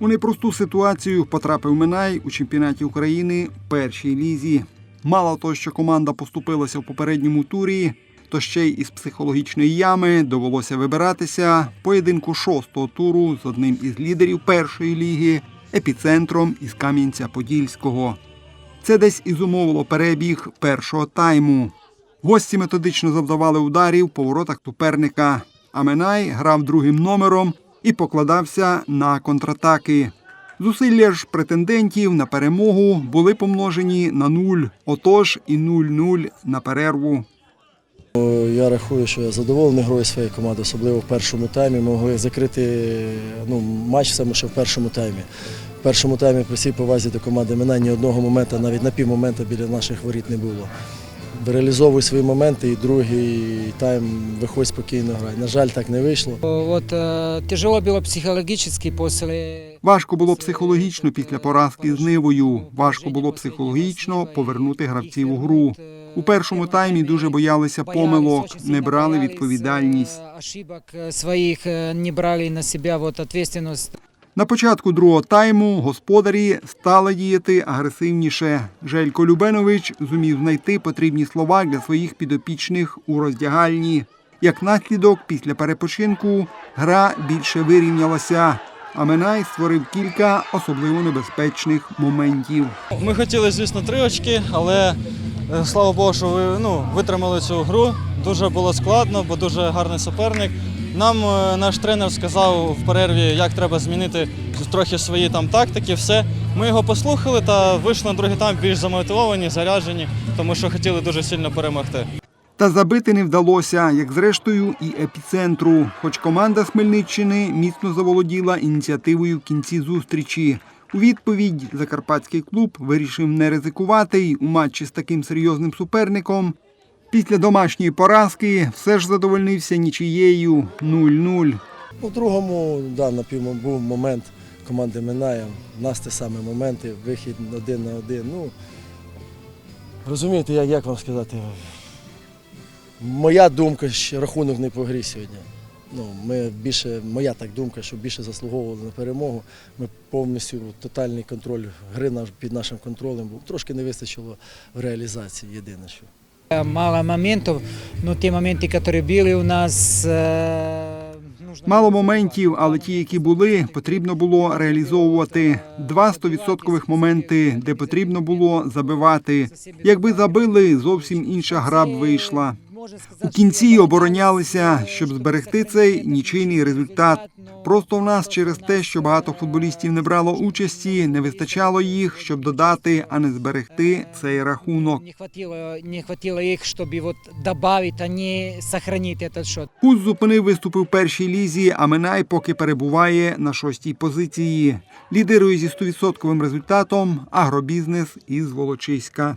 У непросту ситуацію потрапив Минай у чемпіонаті України першій лізі. Мало того, що команда поступилася в попередньому турі, то ще й із психологічної ями довелося вибиратися поєдинку шостого туру з одним із лідерів першої ліги, епіцентром із Кам'янця-Подільського. Це десь і зумовило перебіг першого тайму. Гості методично завдавали ударів по воротах суперника. А Минай грав другим номером і покладався на контратаки. Зусилля ж претендентів на перемогу були помножені на нуль, отож і 0-0 на перерву. Я рахую, що я задоволений грою своєї команди, особливо в першому таймі. Ми могли закрити ну, матч саме ще в першому таймі. В першому таймі при всій повазі до команди Мина ні одного моменту, навіть на півмомента біля наших воріт не було Реалізовуй свої моменти і другий тайм виходь спокійно грай. На жаль, так не вийшло. Вот э, тяжело было психологически после Важко було психологічно після поразки з Нивою. Важко було психологічно повернути гравців у гру. У першому таймі дуже боялися помилок, не брали відповідальність. Э, Ошибок э, своих э, не брали на себя вот ответственность. На початку другого тайму господарі стали діяти агресивніше. Желько Любенович зумів знайти потрібні слова для своїх підопічних у роздягальні. Як наслідок, після перепочинку гра більше вирівнялася. А Минай створив кілька особливо небезпечних моментів. Ми хотіли, звісно, три очки, але е, слава Богу, що ви ну, витримали цю гру. Дуже було складно, бо дуже гарний суперник. Нам е, наш тренер сказав в перерві, як треба змінити трохи свої там тактики. Все. Ми його послухали та вийшли на другий тайм більш замотивовані, заряджені, тому що хотіли дуже сильно перемогти. Та забити не вдалося, як зрештою і епіцентру. Хоч команда з Хмельниччини міцно заволоділа ініціативою в кінці зустрічі. У відповідь закарпатський клуб вирішив не ризикувати й у матчі з таким серйозним суперником. Після домашньої поразки все ж задовольнився нічиєю 0-0. У другому да, був момент команди Минає. У нас ті самі моменти, вихід один на один. Ну, розумієте, як, як вам сказати? Моя думка, що рахунок не по грі сьогодні. Ну, ми більше, моя так думка, що більше заслуговували на перемогу. Ми повністю тотальний контроль гри під нашим контролем був. Трошки не вистачило в реалізації, єдине що. Э, Мало моментов, но те моменты, которые были у нас... э, нужно Мало было моментів, але ті, які були, потрібно було реалізовувати. Два 100% моменти, де потрібно було забивати. Якби забили, зовсім інша гра б вийшла. У кінці оборонялися, щоб зберегти цей нічийний результат. Просто в нас через те, що багато футболістів не брало участі, не вистачало їх, щоб додати, а не зберегти цей рахунок. Не хватило, не хватило их, чтобы вот добавить, а не сохранить этот счет. Куз зупинив виступи в першій лізі, а Минай поки перебуває на шостій позиції. Лідирує зі 100% результатом агробізнес із Волочиська.